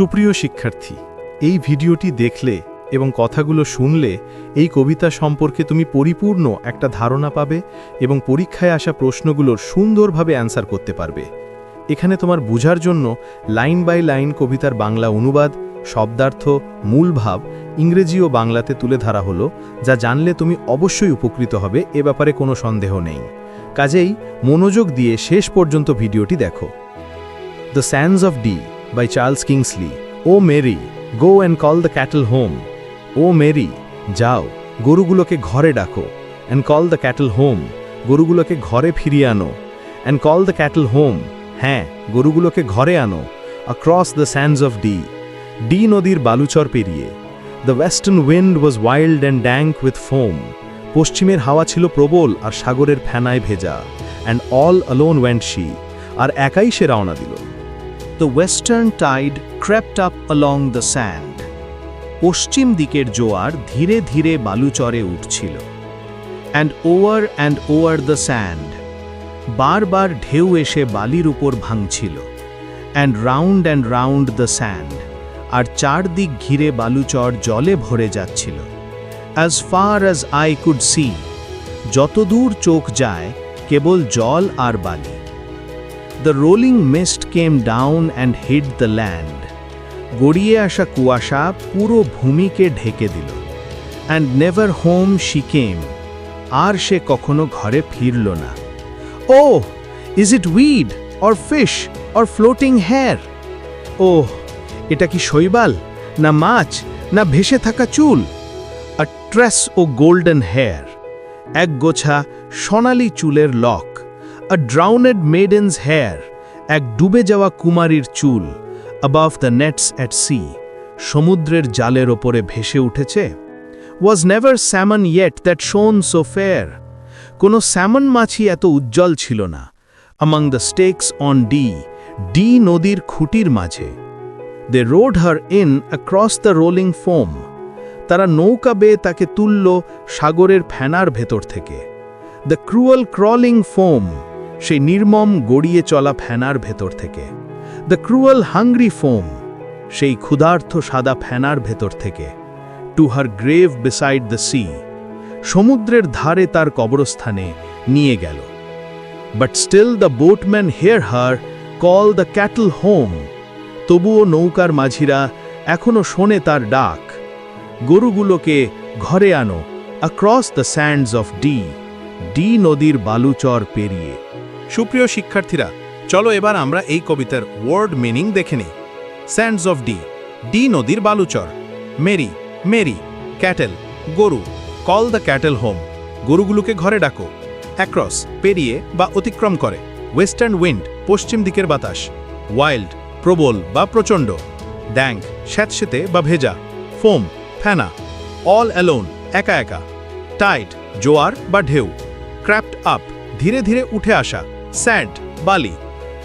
সুপ্রিয় শিক্ষার্থী, এই ভিডিওটি দেখলে এবং কথাগুলো শুনলে এই কবিতা সম্পর্কে তুমি পরিপূর্ণ একটা ধারণা পাবে এবং পরীক্ষায় আসা প্রশ্নগুলোর সুন্দরভাবে অ্যান্সার করতে পারবে। এখানে তোমার বুঝার জন্য লাইন বাই লাইন কবিতার বাংলা অনুবাদ, শব্দার্থ, মূল ভাব ইংরেজি ও বাংলাতে তুলে ধরা হলো, যা জানলে তুমি অবশ্যই উপকৃত হবে, এ ব্যাপারে কোনো সন্দেহ নেই। কাজেই মনোযোগ দিয়ে শেষ পর্যন্ত ভিডিওটি দেখো। The Sands of D by Charles Kingsley. O Mary, go and call the cattle home. O Mary, যাও, গরুগুলোকে ঘরে ডাকো, and call the cattle home, গরুগুলোকে ঘরে ফিরিয়ে আনো, and call the cattle home হ্যাঁ গরুগুলোকে ঘরে আনো across the sands of Dee Dee নদীর বালুচর পেরিয়ে। The western wind was wild and dank with foam পশ্চিমের হাওয়া ছিল প্রবল আর সাগরের ফেনায় ভেজা। And all alone went she আর একাই সে রওনা দিল। The western tide crept up along the sand. পশ্চিম দিকের জোয়ার ধীরে ধীরে বালুচরে উঠছিল। And over and over the sand বারবার ঢেউ এসে বালির উপর ভাঙছিল। And round and round the sand আর চারদিক ঘিরে বালুচর জলে ভরে যাচ্ছিল। As far as I could see যতদূর চোখ যায়, কেবল জল আর বালি। The rolling mist came down and hid the land গড়িয়ে আসা কুয়াশা পুরো ভূমিকে ঢেকে দিল। And never home she came আর সে কখনো ঘরে ফিরল না। ও is it weed or fish or floating hair ওহ এটা কি শৈবাল, না মাছ, না ভেসে থাকা চুল? A tress o' golden hair এক গোছা সোনালি চুলের লক। আ ড্রাউনেড মেডেন্স হেয়ার এক ডুবে যাওয়া কুমারীর চুল above the nets at sea সমুদ্রের জালের ওপরে ভেসে উঠেছে। Was never salmon yet that shone so fair কোনো স্যামন মাছি এত উজ্জ্বল ছিল না। Among the stakes on Dee Dee নদীর খুঁটির মাঝে। They rowed her in across the rolling foam তারা নৌকা বেয়ে তাকে তুলল সাগরের ফ্যানার ভেতর থেকে। দ্য ক্রুয়াল ক্রলিং ফোম সেই নির্মম গড়িয়ে চলা ফ্যানার ভেতর থেকে। দ্য ক্রুয়াল হাংরি ফোম সেই ক্ষুধার্থ সাদা ফ্যানার ভেতর থেকে to her grave beside the sea সমুদ্রের ধারে তার কবরস্থানে নিয়ে গেল। But still the boatmen hear her call the cattle home তবুও নৌকার মাঝিরা এখনও শোনে তার ডাক। গরুগুলোকে ঘরে আনো across the sands of Dee Dee নদীর বালুচর পেরিয়ে। সুপ্রিয় শিক্ষার্থীরা, চলো এবার আমরা এই কবিতার ওয়ার্ড মিনিং দেখে নিই। স্যান্ডস অফ ডি ডি নদীর বালুচর। মেরি মেরি ক্যাটেল গরু কল দ্য ক্যাটেল হোম গরুগুলোকে ঘরে ডাকো। অ্যাক্রস পেরিয়ে বা অতিক্রম করে। ওয়েস্টার্ন উইন্ড পশ্চিম দিকের বাতাস। ওয়াইল্ড প্রবল বা প্রচণ্ড। ড্যাঙ্ক স্যাঁতসেতে বা ভেজা। ফোম ফ্যানা অল অ্যালোন একা একা। টাইট জোয়ার বা ঢেউ। ক্র্যাপ্ট আপ ধীরে ধীরে উঠে আসা। স্যান্ড, বালি।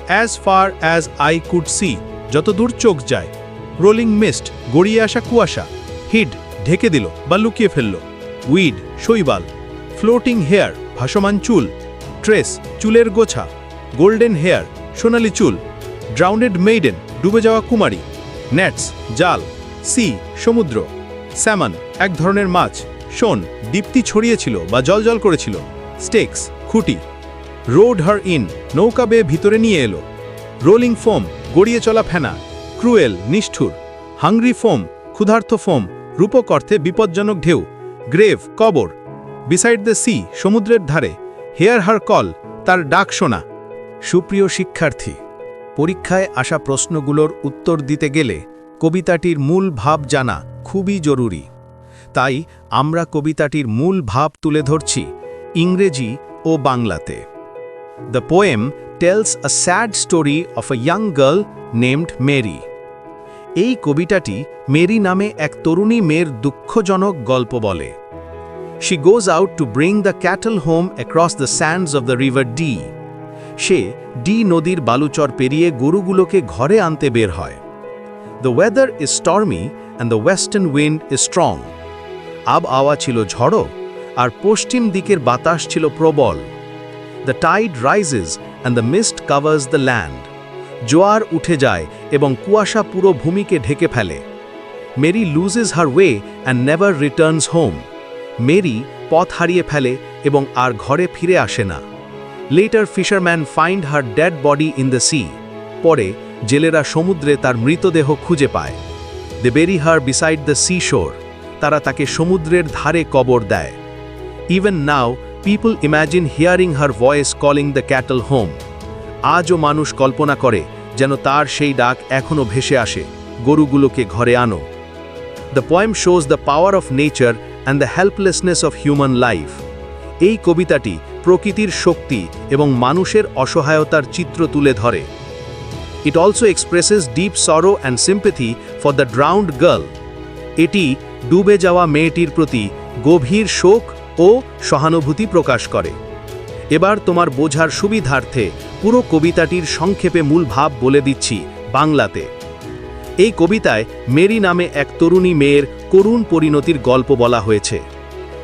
As far as I could see যত দূর চোখ যায় রোলিং মিস্ট গড়িয়ে আসা কুয়াশা, হিড, ঢেকে দিল বা লুকিয়ে ফেলল। উইড শৈবাল ফ্লোটিং হেয়ার ভাসমান চুল ট্রেস চুলের গোছা গোল্ডেন হেয়ার সোনালি চুল ড্রাউন্ডেড মেইডেন ডুবে যাওয়া কুমারী নেটস জাল সি সমুদ্র স্যামন এক ধরনের মাছ, শোন, দীপ্তি ছড়িয়েছিল বা জলজল করেছিল স্টেক্স খুঁটি রোড হার ইন, নৌকা বেয়ে ভিতরে নিয়ে এলো। রোলিং ফোম, গড়িয়ে চলা ফেনা, ক্রুয়েল, নিষ্ঠুর। হাংরি ফোম ক্ষুধার্থ ফোম, রূপক অর্থে বিপজ্জনক ঢেউ, গ্রেভ, কবর। বিসাইড দ্য সি, সমুদ্রের ধারে, হেয়ার হার কল, তার ডাক শোনা। সুপ্রিয় শিক্ষার্থী, পরীক্ষায় আসা প্রশ্নগুলোর উত্তর দিতে গেলে কবিতাটির মূল ভাব জানা খুবই জরুরি। তাই আমরা কবিতাটির মূল ভাব তুলে ধরছি ইংরেজি ও বাংলাতে। The poem tells a sad story of a young girl named Mary এই কবিতাটি মেরি নামে এক তরুণী মেয়ের দুঃখজনক গল্প বলে। She goes out to bring the cattle home across the sands of the river Dee say Dee নদীর বালুচর পেরিয়ে গরুগুলোকে ঘরে আনতে বের হয়। The weather is stormy and the western wind is strong আব আওয়া ছিল ঝড়ো, আর পশ্চিম দিকের বাতাস ছিল প্রবল। The tide rises and the mist covers the land জোয়ার উঠে যায় এবং কুয়াশা পুরো ভূমিকে ঢেকে ফেলে Mary loses her way and never returns home Mary পথ হারিয়ে ফেলে এবং আর ঘরে ফিরে আসে না later fishermen find her dead body in the sea পরে জেলেরা সমুদ্রে তার মৃতদেহ খুঁজে পায়। They bury her beside the sea shore তারা তাকে সমুদ্রের ধারে কবর দেয়। Even now people imagine hearing her voice calling the cattle home আজও মানুষ কল্পনা করে যেন তার সেই ডাক এখনও ভেসে আসে, গরুগুলোকে ঘরে আনো। The poem shows the power of nature and the helplessness of human life এই কবিতাটি প্রকৃতির শক্তি এবং মানুষের অসহায়তার চিত্র তুলে ধরে। It also expresses deep sorrow and sympathy for the drowned girl এটি ডুবে যাওয়া মেয়েটির প্রতি গভীর শোক ও সহানুভূতি প্রকাশ করে। এবার তোমার বোঝার সুবিধার্থে পুরো কবিতাটির সংক্ষেপে মূল ভাব বলে দিচ্ছি বাংলাতে। এই কবিতায় মেরি নামে এক তরুণী মেয়ের করুণ পরিণতির গল্প বলা হয়েছে।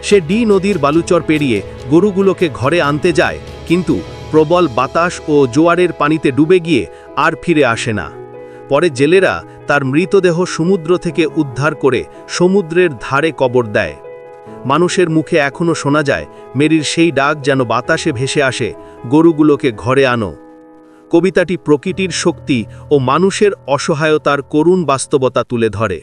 সে ডি নদীর বালুচর পেরিয়ে গরুগুলোকে ঘরে আনতে যায়, কিন্তু প্রবল বাতাস ও জোয়ারের পানিতে ডুবে গিয়ে আর ফিরে আসে না। পরে জেলেরা তার মৃতদেহ সমুদ্র থেকে উদ্ধার করে সমুদ্রের ধারে কবর দেয়। মানুষের মুখে এখনও শোনা যায়, মেরির সেই ডাক যেন বাতাসে ভেসে আসে, গরুগুলোকে ঘরে আনো। কবিতাটি প্রকৃতির শক্তি ও মানুষের অসহায়তার করুণ বাস্তবতা তুলে ধরে।